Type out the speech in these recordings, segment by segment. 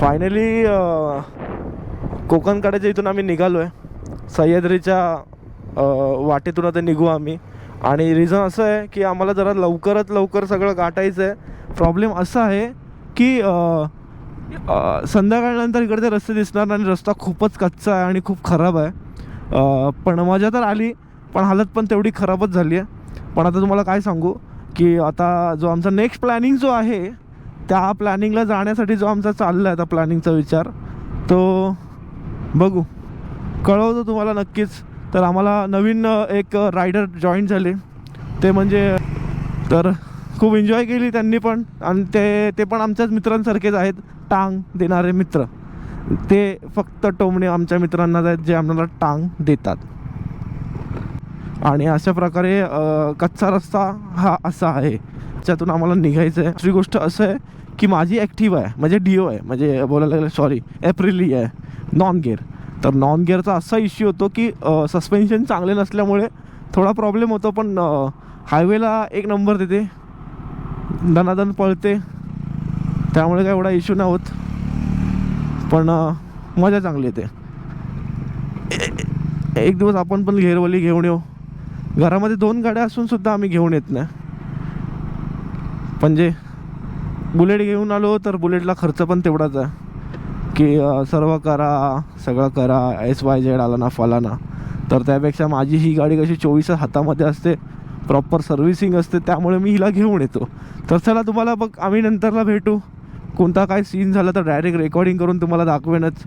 Finally uh, कोकणकड्याच्या इथून आम्ही निघालो आहे सह्याद्रीच्या uh, वाटेतून आता निघू आम्ही. आणि रिझन असं आहे की आम्हाला जरा लवकरात लवकर सगळं गाठायचं आहे प्रॉब्लेम असा आहे की uh, संध्याकाळनंतर इकडचे रस्ते दिसणार आणि रस्ता खूपच कच्चा आहे आणि खूप खराब आहे. पण मजा तर आली पण हालत पण तेवढी खराबच झाली आहे पण आता तुम्हाला काय सांगू की आता जो आमचा नेक्स्ट प्लॅनिंग जो आहे त्या प्लॅनिंगला जाण्यासाठी जो आमचा चालला आहे आता प्लॅनिंगचा विचार तो बघू. कळवतो तुम्हाला नक्कीच. तर आम्हाला नवीन एक रायडर जॉईन झाले. ते म्हणजे तर खूप एन्जॉय केली त्यांनी पण. आणि ते ते पण आमच्याच मित्रांसारखेच आहेत. टांग देणारे मित्र. ते फक्त टोमणे आमच्या मित्रांना आहेत जे आम्हाला टांग देतात. आणि अशा प्रकारे कच्चा रस्ता हा असा आहे. ह्याच्यातून आम्हाला निघायचं आहे दुसरी गोष्ट असं आहे की माझी ॲक्टिव्ह आहे म्हणजे डिओ आहे म्हणजे बोलायला गेलं सॉरी एप्रिली आहे नॉन गिअर तर नॉन गिअरचा असा इश्यू होतो की सस्पेन्शन चांगले नसल्यामुळे थोडा प्रॉब्लेम होतो पण हायवेला एक नंबर देते. दनादन पळते. त्यामुळे काय एवढा इश्यू नाही होत. पण मजा चांगली येते. एक दिवस आपण पण घेरवली घेऊन येऊ. घरामध्ये दोन गाड्या असून सुद्धा आम्ही घेऊन येत नाही. म्हणजे बुलेट घेऊन आलो तर बुलेटला खर्च पण तेवढाच आहे. की सर्व करा सगळं करा एस वाय झेड आला ना फलाना तर त्यापेक्षा माझी ही गाडी कशी चोवीस हातामध्ये असते प्रॉपर सर्व्हिसिंग असते त्यामुळे मी हिला घेऊन येतो. तर चला तुम्हाला बघ आम्ही नंतरला भेटू. कोणता काय सीन झाला तर डायरेक्ट रेकॉर्डिंग करून तुम्हाला दाखवेनच.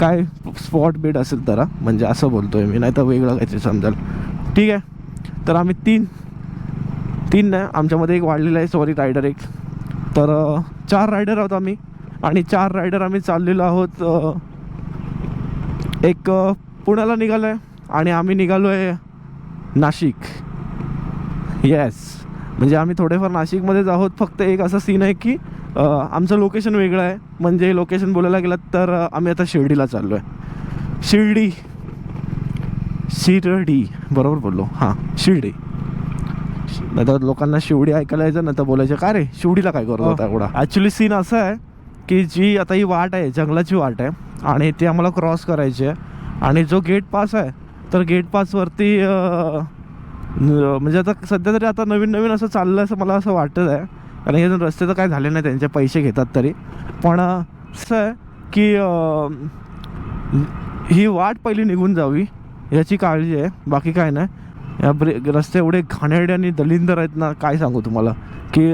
काय स्पॉट बेड असेल तर म्हणजे असं बोलतोय मी नाही तर वेगळं काहीतरी समजाल. ठीक आहे? तर आम्ही तीन तीन नाही आमच्यामध्ये एक वाढलेला आहे. सॉरी रायडर एक. तर चार रायडर आहोत आम्ही. आणि चार रायडर आम्ही चाललेलो आहोत एक पुण्याला निघालो आहे आणि आम्ही निघालो आहे नाशिक. येस म्हणजे आम्ही थोडेफार नाशिकमध्येच आहोत. फक्त एक असा सीन आहे की आमचं लोकेशन वेगळं आहे. म्हणजे लोकेशन बोलायला गेलं तर आम्ही आता शिर्डीला चाललो आहे शिर्डी. शिर्डी. बरोबर बोललो. हां शिर्डी. नाही तर लोकांना शिवडी ऐकायला यायचं ना तर बोलायचं का रे शिवडीला काय करत होता एवढा? ॲक्च्युली सीन असं आहे की जी आता ही वाट आहे जंगलाची वाट आहे आणि ती आम्हाला क्रॉस करायची आहे. आणि जो गेट पास आहे तर गेट पासवरती म्हणजे आता सध्या तरी आता नवीन नवीन असं चाललं असं मला असं वाटत आहे. कारण हे अजून रस्ते तर काय झाले नाही त्यांचे पैसे घेतात तरी. पण असं आहे की ही वाट पहिली निघून जावी याची काळजी आहे. बाकी काय नाही. या ब्रे रस्ते एवढे घाणेरडे आणि दलिंदर आहेत ना काय सांगू तुम्हाला? की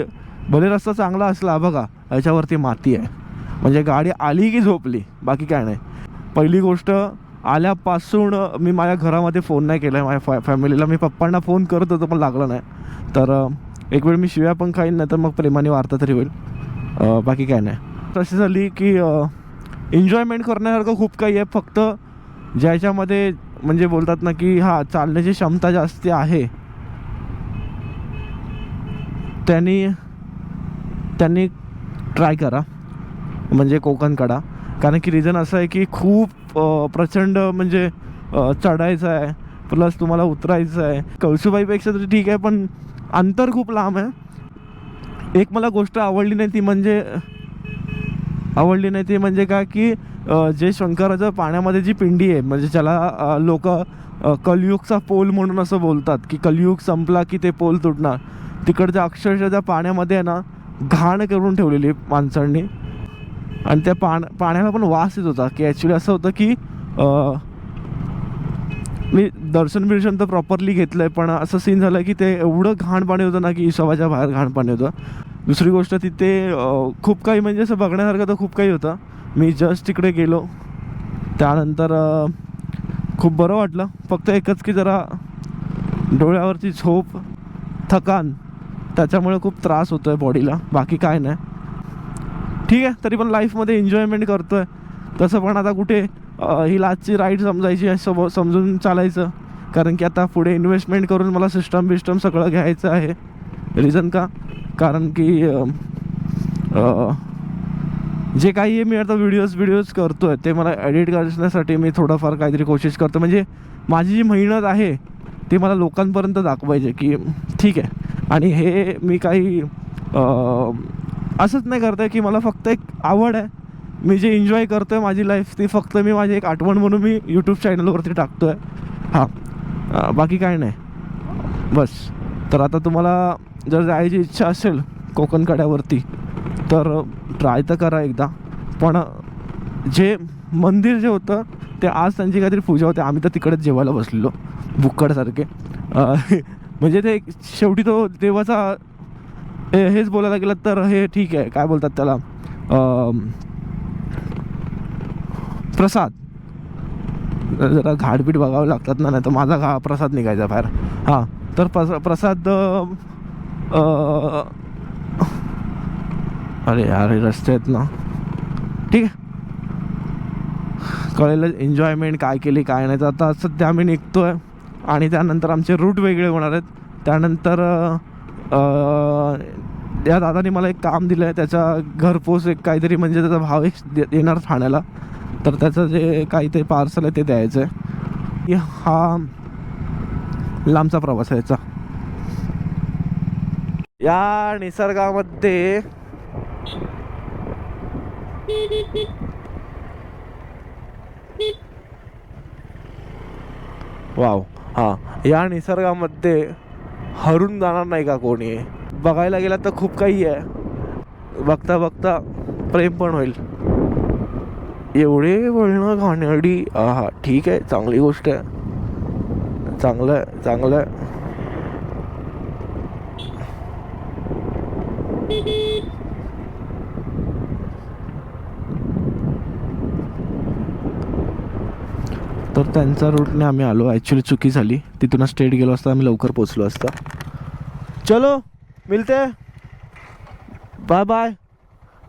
भले रस्ता चांगला असला बघा याच्यावरती माती आहे. म्हणजे गाडी आली की झोपली बाकी काय नाही. पहिली गोष्ट आल्यापासून मी माझ्या घरामध्ये फोन नाही केला आहे माझ्या फॅ फॅमिलीला मी पप्पांना फोन करत होतो पण लागला नाही. तर एक वेळ मी शिव्या पण खाईन नाही तर मग प्रेमाने वार्ता तरी होईल. बाकी काय नाही. तशी झाली की एन्जॉयमेंट करण्यासारखं खूप काही आहे. फक्त ज्याच्यामध्ये म्हणजे बोलतात ना की हा चालण्याची क्षमता जास्ती आहे. त्यांनी त्यांनी ट्राय करा. म्हणजे कोकण काढा कारण की रिझन असं आहे की खूप प्रचंड म्हणजे चढायचं आहे. प्लस तुम्हाला उतरायचं आहे. कळसुबाईपेक्षा तरी ठीक आहे पण अंतर खूप लांब आहे. एक मला गोष्ट आवडली नाही ती म्हणजे आवडली नाही ती म्हणजे काय की जे शंकराचं पाण्यामध्ये जी पिंडी आहे म्हणजे ज्याला लोक कलयुगचा पोल म्हणून असं बोलतात की कलयुग संपला की ते पोल तुटणार. तिकडच्या अक्षरशः त्या पाण्यामध्ये आहे ना घाण करून ठेवलेली माणसांनी. आणि त्या पाण पाण्याला पण वास येत होता की ॲक्च्युली असं होतं की मी दर्शन बिर्शन तर प्रॉपरली घेतलं आहे पण असं सीन झालं की ते एवढं घाण पाणी होतं ना की सवाच्या बाहेर घाण पाणी होतं. दुसरी गोष्ट तिथे खूप काही म्हणजे असं बघण्यासारखं तर खूप काही होतं. मी जस्ट तिकडे गेलो. त्यानंतर खूप बरं वाटलं. फक्त एकच की जरा डोळ्यावरची झोप थकान त्याच्यामुळे खूप त्रास होतो आहे बॉडीला बाकी काय नाही. ठीक आहे तरी पण लाईफमध्ये एन्जॉयमेंट करतो आहे तसं पण आता कुठे ही लास्टची राईड समजायची आहे सम समजून चालायचं. कारण की आता पुढे इन्व्हेस्टमेंट करून मला सिस्टम बिस्टम सगळं घ्यायचं आहे. रिझन का? कारण की जे काही मी आता व्हिडिओज व्हिडिओज करतो आहे ते मला एडिट करण्यासाठी मी थोडंफार काहीतरी कोशिश करतो म्हणजे माझी जी मेहनत आहे ती मला लोकांपर्यंत दाखवायची की ठीक आहे. आणि हे मी काही असंच नाही करतोय की मला फक्त एक आवड आहे. मी जे एन्जॉय करतोय माझी लाईफ ती फक्त मी माझी एक आठवण म्हणून मी यूट्यूब चॅनलवरती टाकतो आहे हां. बाकी काय नाही. बस. तर आता तुम्हाला जर जायची इच्छा असेल कोकण कड्यावरती तर ट्राय तर करा एकदा. पण जे मंदिर जे होतं ते आज त्यांची काहीतरी पूजा होते. आम्ही तर तिकडेच जेवायला बसलेलो बुक्कडसारखे. म्हणजे ते शेवटी तो देवाचा हे हेच बोलायला गेलं तर हे ठीक आहे. काय बोलतात त्याला? प्रसाद. जरा घाटबीट बघावं लागतात ना नाही तर माझा घा प्रसाद निघायचा बाहेर. हां तर प्रसा प्रसाद अरे यार हे रस्ते आहेत ना. ठीक आहे. कळेल एन्जॉयमेंट काय केली काय नाही तर आता सध्या आम्ही निघतोय. आणि त्यानंतर आमचे रूट वेगळे होणार आहेत. त्यानंतर या दादाने मला एक काम दिलं आहे त्याचा घरपोच एक काहीतरी म्हणजे त्याचा भाव एक दे- येणार ठाण्याला. तर त्याचं जे काही ते पार्सल आहे ते द्यायचं आहे हा लांबचा प्रवास आहे याचा. या निसर्गामध्ये वाव हा. या निसर्गामध्ये हरून जाणार नाही का कोणी? बघायला गेला तर खूप काही आहे. बघता बघता प्रेम पण होईल. एवढे वळणं घाणेरडी हा ठीक आहे चांगली गोष्ट आहे. चांगलं आहे चांगलं आहे. तर त्यांच्या रूटने आम्ही आलो. ॲक्च्युली चुकी झाली. तिथून स्ट्रेट गेलो असता, आम्ही लवकर पोचलो असता. चलो, मिलते. बाय बाय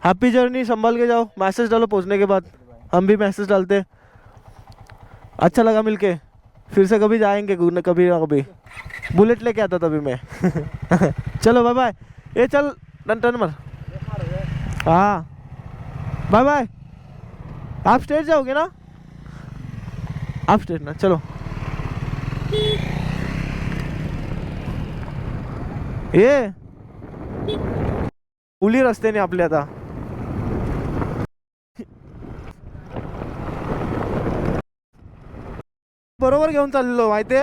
हैप्पी जर्नी संभाल के जाओ. मैसेज डालो पहुँचने के बाद. हम भी मैसेज डालते. अच्छा लगा मिलके. फिर से कभी जाएँगे घूमने कभी ना कभी. बुलेट लेके आता तभी मैं. चलो बाय बाय ए, चल, टन टन मर. हाँ. बाय बाय आप स्टेज जाओगे ना? आप स्टेज ना चलो ये. उली रस्त्याने आपले आता. बरोबर घेऊन चाललेलो माहितीये?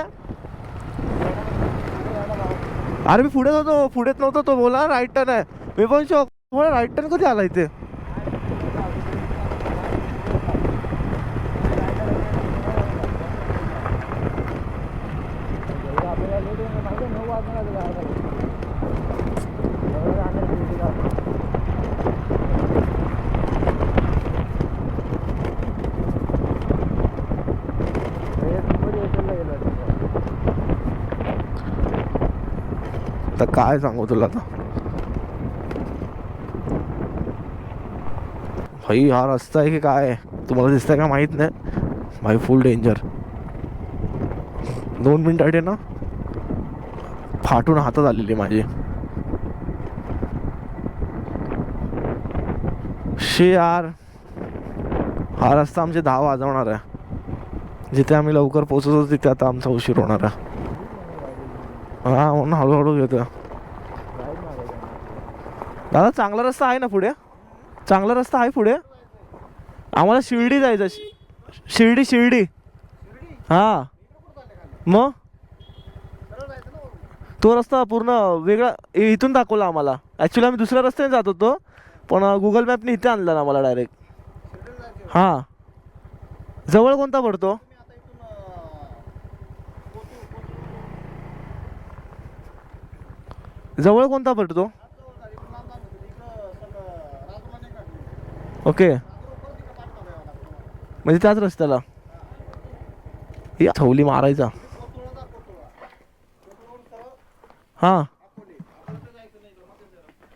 अरे मी पुढेच होतो पुढेच नव्हतो तो बोला राईट टर्न आहे मी पण शो राईट टर्न कधी आला इथे? काय सांगू तुला आता? भाई हा रस्ता आहे की काय? आहे तुम्हाला दिसतंय का माहीत नाही? भाई फुल डेंजर दोन मिनिटासाठी ना फाटून हातात आलेली माझी. शे यार हा रस्ता आमचे दहा वाजवणार आहे. जिथे आम्ही लवकर पोहोचतो तिथे आता आमचा उशीर होणार आहे. हा म्हणून हळूहळू घेतो दादा चांगला रस्ता आहे ना पुढे? चांगला रस्ता आहे पुढे? आम्हाला शिर्डी जायचं शि- शिर्डी शिर्डी. हां. मग? तो रस्ता पूर्ण वेगळा इथून दाखवला आम्हाला. ॲक्च्युली आम्ही दुसऱ्या रस्त्याने जात होतो पण गुगल मॅपने इथे आणला ना आम्हाला डायरेक्ट हां. जवळ कोणता पडतो? जवळ कोणता पडतो? ओके. म्हणजे त्याच रस्त्याला. या थवली मारायचा. हां.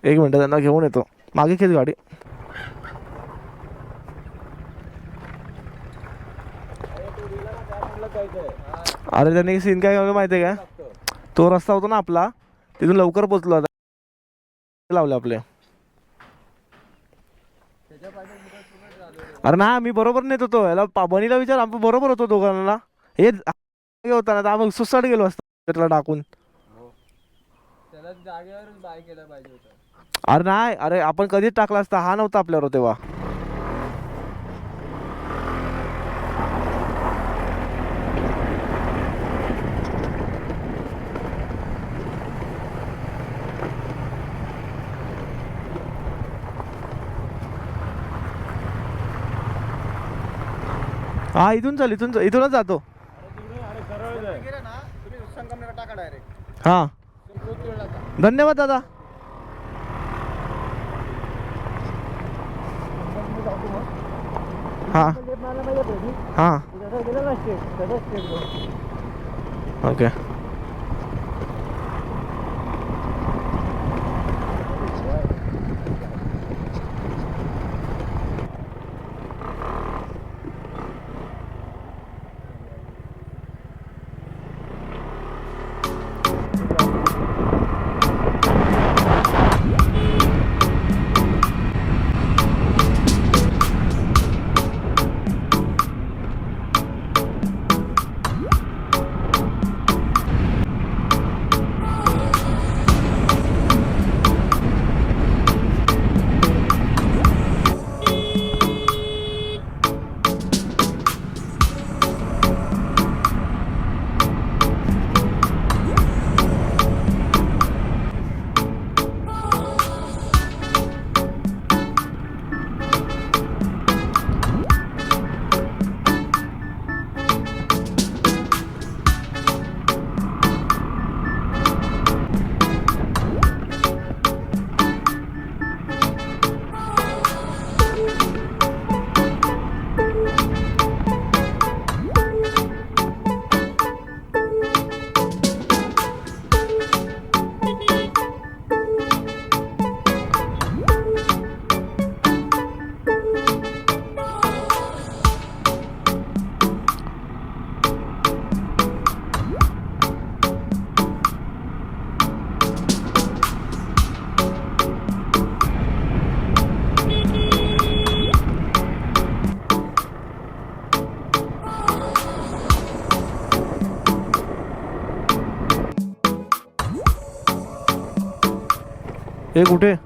एक मिनटं त्यांना घेऊन येतो. मागे खेच गाडी. अरे त्यांनी सीन काय माहिती आहे का? तो रस्ता होता ना आपला. तिथून लवकर पोचलो आता. लावले आपले. अरे ना मी बरोबर नेत होतो. याला बनीला विचार आपण बरोबर होतो दोघांना. हे होता ना तर आपण सुसाट गेलो असतो त्याला टाकून. अरे नाही अरे आपण कधीच टाकला असता हा नव्हता आपल्यावर तेव्हा. हा इथून चल इथून इथूनच जातो. हा. धन्यवाद दादा. हा. हा. ओके हे कुठे?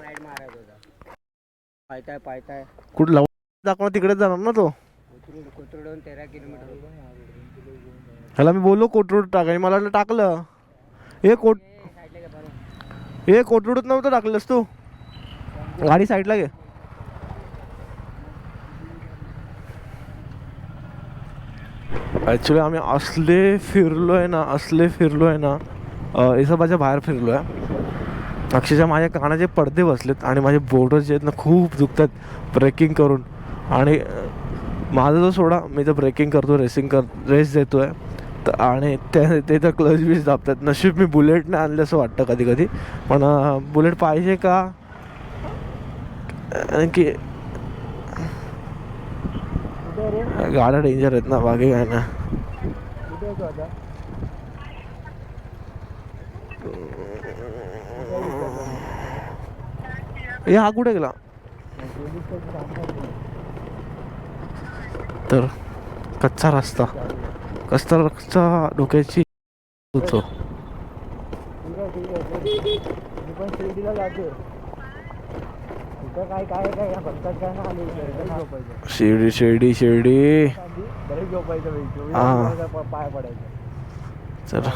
राईड मारत होता पायताय पायताय. कुठं लावून दाखवा तिकडेच जाणार ना तो. कोथरूड कोथरूडून तेरा किलोमीटर. ह्याला मी बोललो कोट रोड टाक आणि मला वाटलं टाकलं. हे कोट हे कोटरुडत नव्हतं टाकलंस तू. गाडी साईडला घे. ॲक्च्युली आम्ही असले फिरलो आहे ना असले फिरलो आहे ना इसबाच्या बाहेर फिरलो आहे अक्षरशः माझ्या कानाचे पडदे बसलेत आणि माझे बोटं जे आहेत ना खूप दुखतात ब्रेकिंग करून. आणि माझा जो सोडा मी तर ब्रेकिंग करतो रेसिंग कर रेस देतो आहे आणि ते ते तर क्लच बीच दाबतात. नशीब मी बुलेटने आणलं असं वाटतं कधी कधी पण बुलेट पाहिजे का? की गाड्या डेंजर आहेत ना बाकी काय ना हे हा कुठे गेला? तर कच्चा रस्ता. कच्चा डोक्याची होतो. शिर्डी शिर्डी शिर्डी. हा. चला.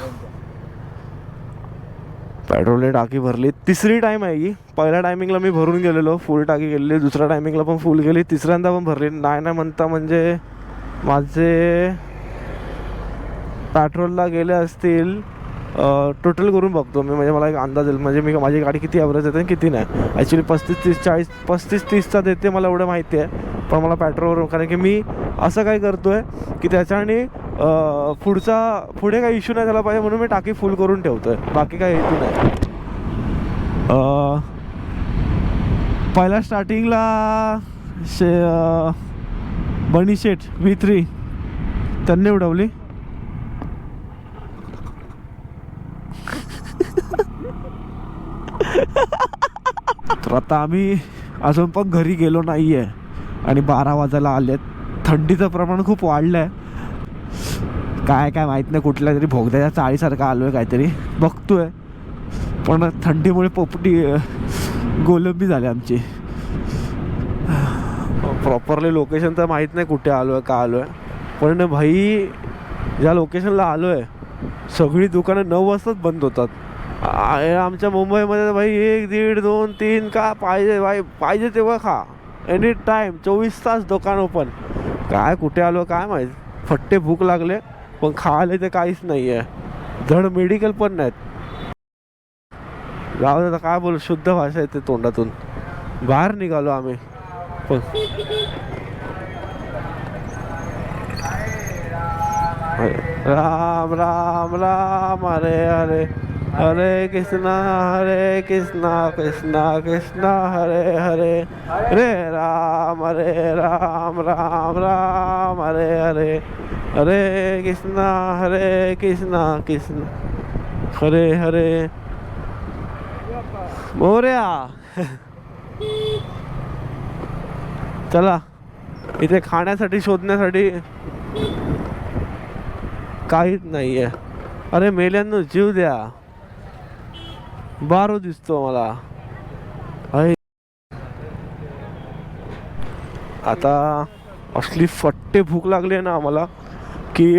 पेट्रोलने टाकी भरली. तिसरी टाइम आहे ही. पहिल्या टायमिंगला मी भरून गेलेलो. फुल टाकी गेलेली. दुसऱ्या टायमिंगला पण फुल गेली. तिसऱ्यांदा पण भरली. नाही नाही म्हणता म्हणजे माझे पेट्रोलला गेले असतील टोटल करून बघतो मी. म्हणजे मला एक अंदाज येईल. म्हणजे मी माझी गाडी किती ॲव्हरेज येते आणि किती नाही. ॲक्च्युली पस्तीस तीस चाळीस पस्तीस तीसचा देते मला एवढं माहिती आहे. पण मला पॅट्रोलवरून कारण की मी असं काय करतो आहे की त्याच्याने पुढचा पुढे काही इश्यू नाही झाला पाहिजे म्हणून मी टाकी फुल करून ठेवतो आहे बाकी काही हेतू नाही. पहिल्या स्टार्टिंगला शे बनी शेठ व्ही थ्री त्यांनी उडवली. तर आता आम्ही अजून पण घरी गेलो नाही आहे आणि बारा वाजायला आलेत. थंडीचं प्रमाण खूप वाढलं आहे काय काय माहीत नाही कुठल्या तरी भोगद्याच्या चाळीसारखं आलो आहे काहीतरी. बघतोय. पण थंडीमुळे पोपटी गोलंबी झाली आमची. प्रॉपरली लोकेशन तर माहीत नाही कुठे आलो आहे का आलो आहे पण भाई ज्या लोकेशनला आलो आहे सगळी दुकानं नऊ वाजताच बंद होतात. आमच्या मुंबईमध्ये तर भाई एक दीड दोन तीन का पाहिजे भाई? पाहिजे तेव्हा खा. एनी टाईम चोवीस तास दुकान ओपन काय कुठे आलो काय माहीत? फट्टे भूक लागले पण खायला ते काहीच नाही आहे धड मेडिकल पण नाहीत. जाऊ दादा काय बोल? शुद्ध भाषा येते तोंडातून. बाहेर निघालो आम्ही. पण राम राम राम अरे अरे. हरे कृष्णा हरे कृष्णा कृष्णा कृष्णा हरे हरे। हरे राम हरे राम राम राम हरे हरे। हरे कृष्णा हरे कृष्णा कृष्ण। हरे हरे। मोर्या। चला इथे खाण्यासाठी शोधण्यासाठी काहीच नाही आहे अरे मेल्यांनो जीव द्या. बारो दिसतो मला अय. आता असली फट्टे भूक लागली आहे ना आम्हाला की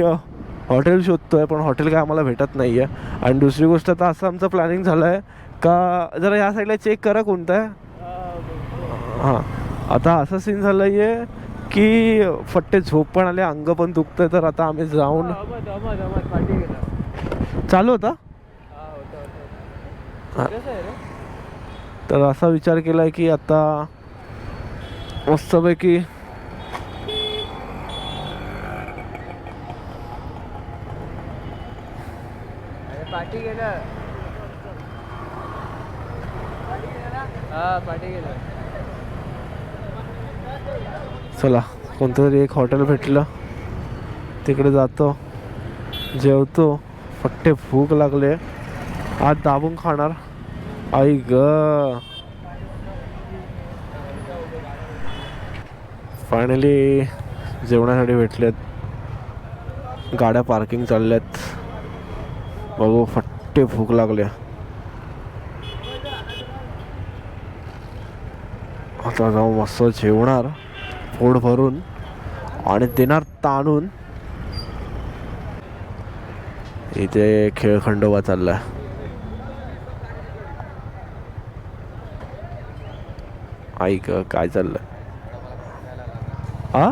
हॉटेल शोधतोय पण हॉटेल काय आम्हाला भेटत नाही आहे आणि दुसरी गोष्ट आता असं आमचं प्लॅनिंग झालं आहे का जरा या साईडला चेक करा कोणतं आहे. हां. आता असं सीन झालं आहे की फट्टे झोप पण आले अंग पण दुखतंय तर आता आम्ही जाऊन चालू होता हा होता होता हा. कसं आहे रे तर असा विचार केलाय की आता मस्तपैकी हा चला कोणतं तरी एक हॉटेल भेटलं. तिकडे जातो जेवतो. फट्टे भूक लागले. आज दाबून खाणार. आई ग. फायनली जेवणासाठी भेटलेत. गाड्या पार्किंग चालल्यात. बघू फट्टे भूक लागल्या आता जाऊ मस्त जेवणार पोट भरून आणि देणार ताणून. इथे खेळ खंडोबा चाललाय. ऐक काय चाललंय आ?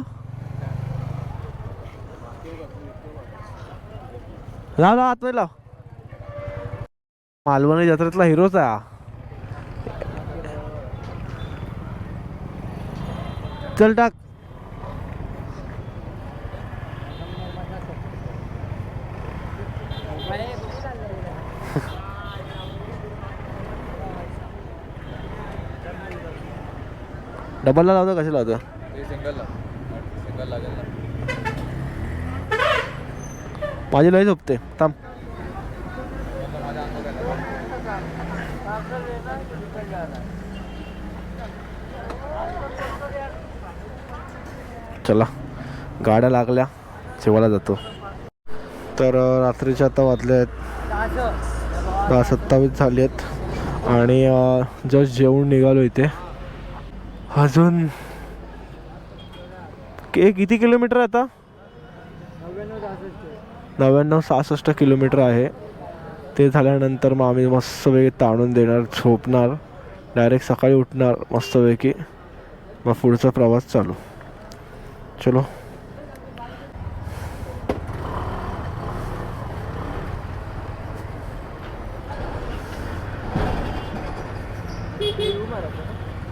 लाव लाव आतमध्ये लाव. मालवणी जत्रेतला हिरोच आहे चल टाक. डबलला लावतो कसे लावतो? माझी लय झोपते. थांब. चला. गाड्या लागल्या. जेवायला जातो. तर अं, रात्रीचे आता वाजले आहेत. सत्तावीस झाले आहेत. आणि जस्ट जेवून निघालो इथे. अजून के किती किलोमीटर आहे आता? नव्याण्णव सहासष्ट किलोमीटर आहे. ते झाल्यानंतर मग आम्ही मस्तपैकी ताणून देणार झोपणार डायरेक्ट सकाळी उठणार मस्तपैकी. मग पुढचा प्रवास चालू. चलो.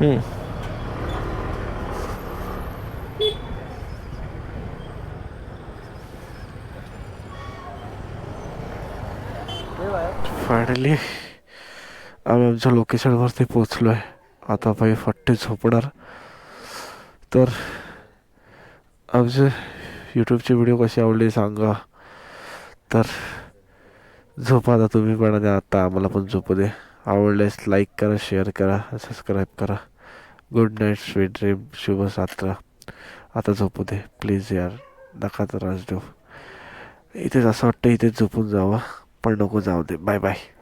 हम्म. फायनली आम्ही आमच्या लोकेशनवरती पोचलो आहे आता पाहिजे फट्टे झोपणार. तर आमचे यूट्यूबचे व्हिडिओ कसे आवडले सांगा. तर झोपा आता तुम्ही पण आणि आता आम्हाला पण झोपू दे. आवडल्यास लाईक करा शेअर करा सबस्क्राईब करा. गुड नाईट स्वीट ड्रीम शुभ सात्रा आता झोपू दे. प्लीज यार नका त्रास देऊ. इथेच असं वाटतं इथेच झोपून जावा. पण नको जाऊ दे. Bye bye.